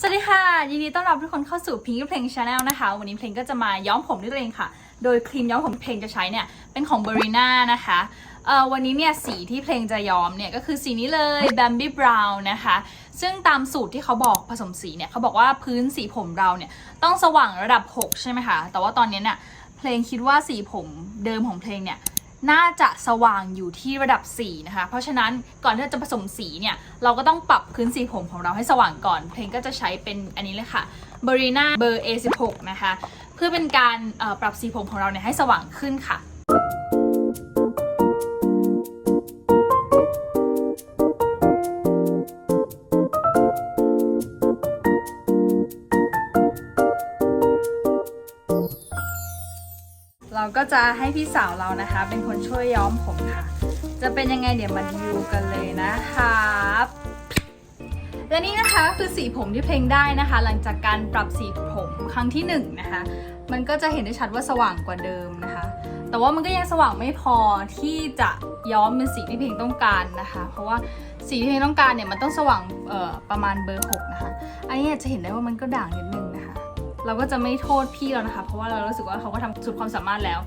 สวัสดีค่ะ ยินดีต้อนรับทุกคนเข้าสู่พิงค์เพลงชาแนลนะคะ วันนี้เพลงก็จะมาย้อมผมด้วยตัวเองค่ะ โดยครีมย้อมผมเพลงจะใช้เนี่ย เป็นของ b e r i n a นะคะเอ่อวันนี้เนี่ยสีที่เพลงจะย้อมเนี่ยก็คือสีนี้เลย Bambi Brown นะคะ ซึ่งตามสูตรที่เขาบอกผสมสีเนี่ยเขาบอกว่าพื้นสีผมเราเนี่ยต้องสว่างระดับ 6 ใช่ไหมคะ แต่ว่าตอนนี้เนี่ยเพลงคิดว่าสีผมเดิมของเพลงเนี่ย น่าจะสว่างอยู่ที่ระดับ 4 นะคะ เพราะฉะนั้นก่อนที่เราจะผสมสีเนี่ย เราก็ต้องปรับพื้นสีผมของเราให้สว่างก่อน เพลงก็จะใช้เป็นอันนี้เลยค่ะ b e r i n a เบอร์ A16 นะคะ เพื่อเป็นการปรับสีผมของเราเนี่ยให้สว่างขึ้นค่ะ ก็จะให้พี่สาวเรานะคะ เป็นคนช่วยย้อมผมค่ะ จะเป็นยังไงเดี๋ยวมาดูกันเลยนะครับและนี่นะคะคือสีผมที่เพลงได้นะคะ หลังจากการปรับสีผมครั้งที่หนึ่งนะคะมันก็จะเห็นได้ชัดว่าสว่างกว่าเดิมนะคะ แต่ว่ามันก็ยังสว่างไม่พอที่จะย้อมเป็นสีที่เพลงต้องการนะคะ เพราะว่าสีที่เพลงต้องการเนี่ยมันต้องสว่างประมาณเบอร์หกนะคะอันนี้จะเห็นได้ว่ามันก็ด่างนิดนึง เราก็จะไม่โทษพี่แล้วนะคะ เพราะว่าเรารู้สึกว่าเขาก็ทำสุดความสามารถแล้ว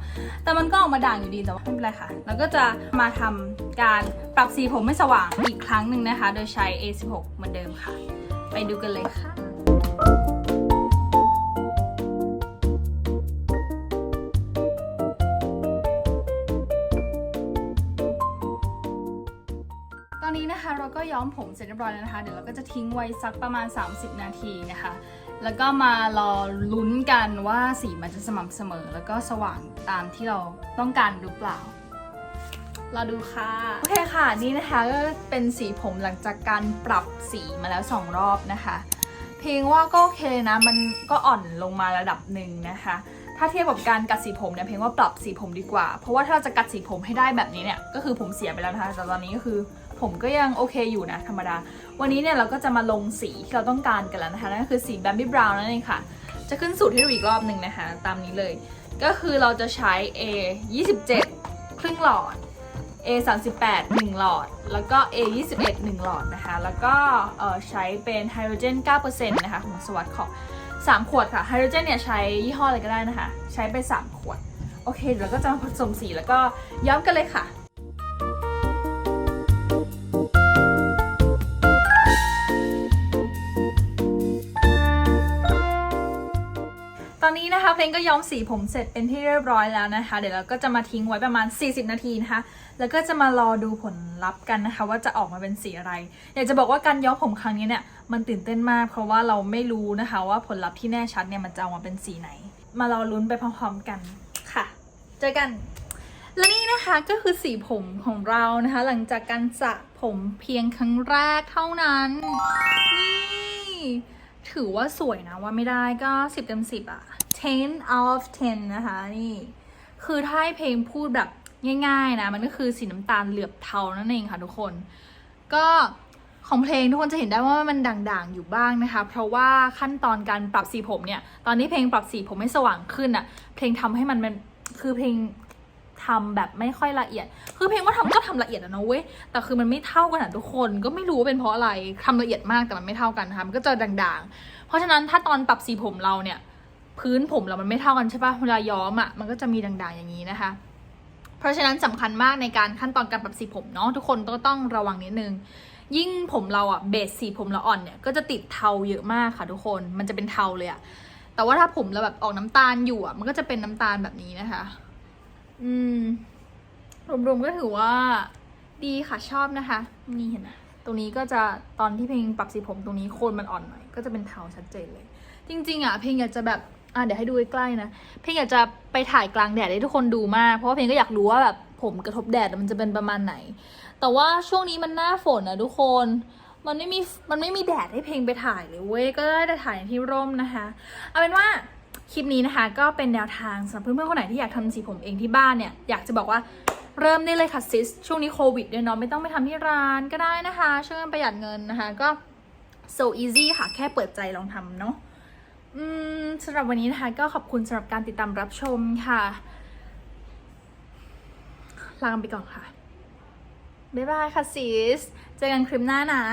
แต่มันก็ออกมาด่างอยู่ดีแต่ว่าไม่เป็นไรค่ะ เราก็จะมาทำการปรับสีผมให้สว่างอีกครั้งหนึ่งนะคะ โดยใช้ A16 เหมือนเดิมค่ะ ไปดูกันเลยค่ะ อนนี้นะคะเราก็ย้อมผมเสร็จเรียบร้อยแล้วนะคะ เดี๋ยวเราก็จะทิ้งไว้สักประมาณ 30 นาทีนะคะ แล้วก็มารอลุ้นกันว่าสีมันจะสม่ำเสมอ แล้วก็สว่างตามที่เราต้องการหรือเปล่าเราดูค่ะ โอเคค่ะนี่นะคะก็เป็นสีผมหลังจากการปรับสีมาแล้ว 2 รอบนะคะ เพลงว่าก็โอเคนะ มันก็อ่อนลงมาระดับหนึ่งนะคะ ถ้าเทียบกับการกัดสีผมเนี่ยเพลงว่าปรับสีผมดีกว่า เพราะว่าถ้าเราจะกัดสีผมให้ได้แบบนี้เนี่ยก็คือผมเสียไปแล้วนะคะแต่ตอนนี้ก็คือผมก็ยังโอเคอยู่นะธรรมดา วันนี้เนี่ยเราก็จะมาลงสีที่เราต้องการกันแล้วนะคะนั่นก็คือสี Bambi Brown นั่นเองค่ะ จะขึ้นสูตรให้ดูอีกรอบหนึ่งนะคะ ตามนี้เลย ก็คือเราจะใช้ A 27 ครึ่งหลอด A 38 1 หลอด แล้วก็ A 21 1 หลอดนะคะ แล้วก็เอ่อใช้เป็นไฮโดรเจน 9%นะคะของสวัสด์ของ 3 ขวดค่ะไฮโดรเจนเนี่ยใช้ยี่ห้ออะไรก็ได้นะคะ ใช้ไป 3 ขวด โอเคเดี๋ยวเราก็จะมาผสมสีแล้วก็ย้อมกันเลยค่ะ ตอนนี้นะคะเพลงก็ย้อมสีผมเสร็จเป็นที่เรียบร้อยแล้วนะคะ เดี๋ยวเราก็จะมาทิ้งไว้ประมาณ 40 นาทีนะคะ แล้วก็จะมารอดูผลลัพธ์กันนะคะ ว่าจะออกมาเป็นสีอะไร อยากจะบอกว่าการย้อมผมครั้งนี้เนี่ยมันตื่นเต้นมาก เพราะว่าเราไม่รู้นะคะ ว่าผลลัพธ์ที่แน่ชัดเนี่ยมันจะออกมาเป็นสีไหน มารอลุ้นไปพร้อมๆกันค่ะ เจอกัน และนี่นะคะก็คือสีผมของเรานะคะ หลังจากการสระผมเพียงครั้งแรกเท่านั้น นี่ ถือว่าสวยนะว่าไม่ได้ก็ 10เต็ม10อะ 10 out of 10 นะคะ นี่ คือถ้าให้เพลงพูดแบบง่ายๆนะ มันก็คือสีน้ำตาลเหลือบเทานั่นเองค่ะทุกคน ก็ของเพลงทุกคนจะเห็นได้ว่ามันด่างๆอยู่บ้างนะคะ เพราะว่าขั้นตอนการปรับสีผมเนี่ย ตอนนี้เพลงปรับสีผมให้สว่างขึ้นอะเพลงทำให้มันมันคือเพลง ทำแบบไม่ค่อยละเอียด คือเพลงว่าทำก็ทำละเอียดนะเว้ยแต่คือมันไม่เท่ากันอะทุกคนก็ไม่รู้ว่าเป็นเพราะอะไรทำละเอียดมากแต่มันไม่เท่ากันนะคะมันก็จะด่างๆ เพราะฉะนั้นถ้าตอนปรับสีผมเราเนี่ย พื้นผมเรามันไม่เท่ากันใช่ปะเวลาย้อมอะมันก็จะมีด่างๆอย่างนี้นะคะ เพราะฉะนั้นสำคัญมากในการขั้นตอนการปรับสีผมเนาะทุกคนก็ต้องระวังนิดนึงยิ่งผมเราอะเบสสีผมเราอ่อนเนี่ยก็จะติดเทาเยอะมากค่ะทุกคนมันจะเป็นเทาเลยอะแต่ว่าถ้าผมเราแบบออกน้ำตาลอยู่อะมันก็จะเป็นน้ำตาลแบบนี้นะคะ อืม รวมๆก็ถือว่าดีค่ะชอบนะคะ นี่เห็นไหมตรงนี้ก็จะตอนที่เพลงปรับสีผมตรงนี้โคนมันอ่อนหน่อยก็จะเป็นเทาชัดเจนเลย จริง ๆ อะ เพลงอยากจะแบบอะเดี๋ยวให้ดูใกล้ๆนะ เพลงอยากจะไปถ่ายกลางแดดให้ทุกคนดูมาก เพราะว่าเพลงก็อยากรู้ว่าแบบผมกระทบแดดมันจะเป็นประมาณไหน แต่ว่าช่วงนี้มันหน้าฝนนะทุกคนมันไม่มีมันไม่มีแดดให้เพลงไปถ่ายเลยเว้ยก็ได้แต่ถ่ายที่ร่มนะคะเอาเป็นว่า คลิปนี้นะคะก็เป็นแนวทางสำหรับเพื่อนๆคนไหนที่อยากทำสีผมเองที่บ้านเนี่ยอยากจะบอกว่าเริ่มได้เลยค่ะซิสช่วงนี้โควิดด้วยเนาะไม่ต้องไปทำที่ร้านก็ได้นะคะช่วยกันประหยัดเงินนะคะก็ so easy ค่ะ แค่เปิดใจลองทำเนาะอืมสำหรับวันนี้นะคะ ก็ขอบคุณสำหรับการติดตามรับชมค่ะลากันไปก่อนค่ะ บ๊ายบายค่ะซิส เจอกันคลิปหน้านะ